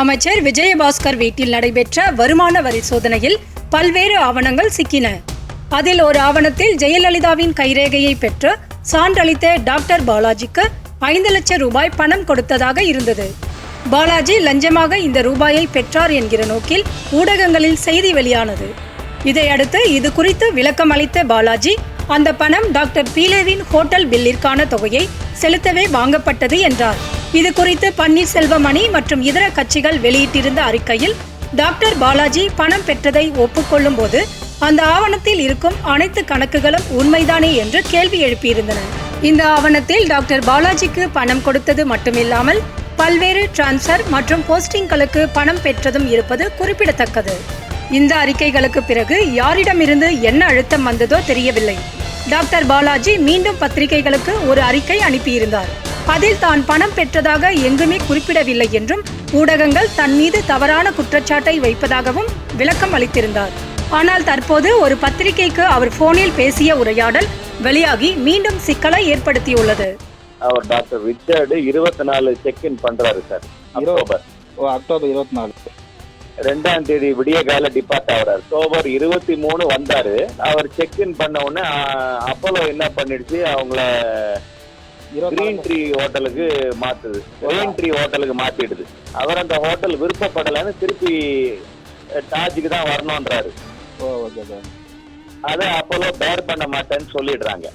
அமைச்சர் விஜயபாஸ்கர் வீட்டில் நடைபெற்ற வருமான வரி சோதனையில் பல்வேறு ஆவணங்கள் சிக்கின. அதில் ஒரு ஆவணத்தில் ஜெயலலிதாவின் கைரேகையை பெற்று சான்றளித்த டாக்டர் பாலாஜிக்கு ஐந்து லட்சம் ரூபாய் பணம் கொடுத்ததாக இருந்தது. பாலாஜி லஞ்சமாக இந்த ரூபாயை பெற்றார் என்கிற நோக்கில் ஊடகங்களில் செய்தி வெளியானது. இதையடுத்து இது குறித்து விளக்கம் அளித்த பாலாஜி அந்த பணம் டாக்டர் பீலேவின் ஹோட்டல் பில்லிற்கான தொகையை செலுத்தவே வாங்கப்பட்டது என்றார். இது குறித்து பன்னீர்செல்வம் அணி மற்றும் இதர கட்சிகள் வெளியிட்டிருந்த அறிக்கையில் டாக்டர் பாலாஜி பணம் பெற்றதை ஒப்புக்கொள்ளும் போது அந்த ஆவணத்தில் இருக்கும் அனைத்து கணக்குகளும் உண்மைதானே என்று கேள்வி எழுப்பியிருந்தன. இந்த ஆவணத்தில் டாக்டர் பாலாஜிக்கு பணம் கொடுத்தது மட்டுமில்லாமல் பல்வேறு டிரான்ஸ்ஃபர் மற்றும் போஸ்டிங்களுக்கு பணம் பெற்றதும் இருப்பது குறிப்பிடத்தக்கது. இந்த அறிக்கைகளுக்கு பிறகு யாரிடமிருந்து என்ன அழுத்தம் வந்ததோ தெரியவில்லை. டாக்டர் பாலாஜி மீண்டும் பத்திரிகைகளுக்கு ஒரு அறிக்கை அனுப்பியிருந்தார். அதில் தான் பணம் பெற்றதாக எங்குமே குறிப்பிடவில்லை என்றும் ஊடகங்கள் தன் மீது தவறான குற்றச்சாட்டை வைப்பதாகவும் விளக்கம் அளித்திருந்தார். ஆனால் தற்போது ஒரு பத்திரிகைக்கு அவர் போனில் பேசிய உரையாடல் வெளியாகி மீண்டும் சிக்கலை ஏற்படுத்தியுள்ளது. அவர் டாக்டர் ரிச்சர்டு இருபத்தி நாலு செக் இன் பண்றாரு சார் அக்டோபர். அக்டோபர் இருபத்தி நாலு. ரெண்டாம் தேதி விடிய கால டிபார்ட் ஆகுறாரு. அக்டோபர் இருபத்தி மூணு வந்தாரு. அவர் செக் இன் பண்ண உடனே அப்போலோ என்ன பண்ணிடுச்சு? அவங்கள கிரீன் ட்ரீ ஹோட்டலுக்கு மாத்துது. கிரீன் ட்ரீ ஹோட்டலுக்கு மாத்திடுது. அவர் அந்த ஹோட்டல் விருப்பப்படலைன்னு திருப்பி டாஜுக்கு தான் சார் அதை அப்போலோ பேர் பண்ண மாட்டேன்னு சொல்லிடுறாங்க.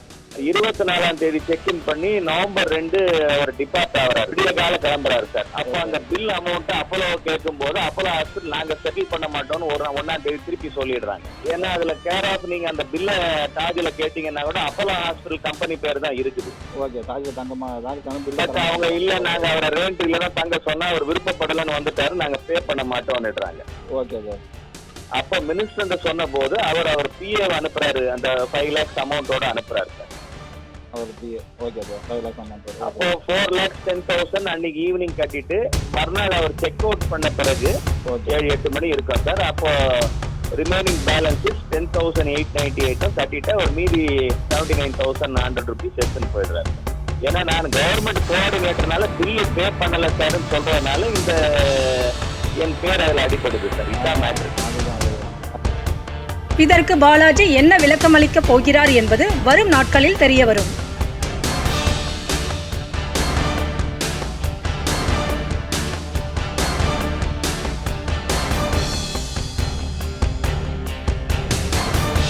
இருபத்தி நாலாம் தேதி செக் இன் பண்ணி நவம்பர் ரெண்டு அவர் டிபார்ட் ஆகுறாரு. விடிய கால கிளம்புறாரு சார் அப்போ அந்த பில் அமௌண்ட் அப்போலோ கேட்கும் போது அப்போலோ ஹாஸ்பிட்டல் நாங்க செட்டில் பண்ண மாட்டோம்னு ஒரு ஒன்னாம் தேதி திருப்பி சொல்லிடுறாங்க. ஏன்னா அதுல கேர் ஆஃப் நீங்க அந்த பில்ல டாஜில கேட்டீங்கன்னா கூட அப்போலோ ஹாஸ்பிட்டல் கம்பெனி பேர் தான் இருக்குது. ஓகே தாஜ் தங்கம் பட் அவங்க இல்ல நாங்க அவரை ரேண்ட் இல்லைன்னா தங்க சொன்னா அவர் விருப்பப்படலைன்னு வந்துட்டாரு நாங்க பே பண்ண மாட்டோம்னுறாங்க ஓகே சார் அப்போ மினிஸ்டர் சொன்ன போது அவர் அவர் பிஏ அனுப்புறாரு அந்த ஃபைவ் லேக்ஸ் அமௌண்ட்டோட அனுப்புறாரு சார் அவர் B okay sir five lakhs amount அப்போ ஃபோர் லேக்ஸ் டென் தௌசண்ட் அன்னைக்கு ஈவினிங் கட்டிட்டு மறுநாள் அவர் செக் அவுட் பண்ண பிறகு ஏழு எட்டு மணி இருக்கும் சார். அப்போ remaining balances ten thousand eight ninety எயிட்டும் கட்டிட்டு அவர் மீதி seventy nine thousand hundred rupees எடுத்துன்னு போயிடுறாரு. ஏன்னா நான் கவர்மெண்ட் கோஆர்டினேட்டர்னால பில்லு பே பண்ணல சார்னு சொல்றதுனால இந்த என் பேர் அதில் அடிப்படுது சார் இதான் மேட்ரு இதற்கு பாலாஜி என்ன விளக்கமளிக்கப் போகிறார் என்பது வரும் நாட்களில் தெரியவரும்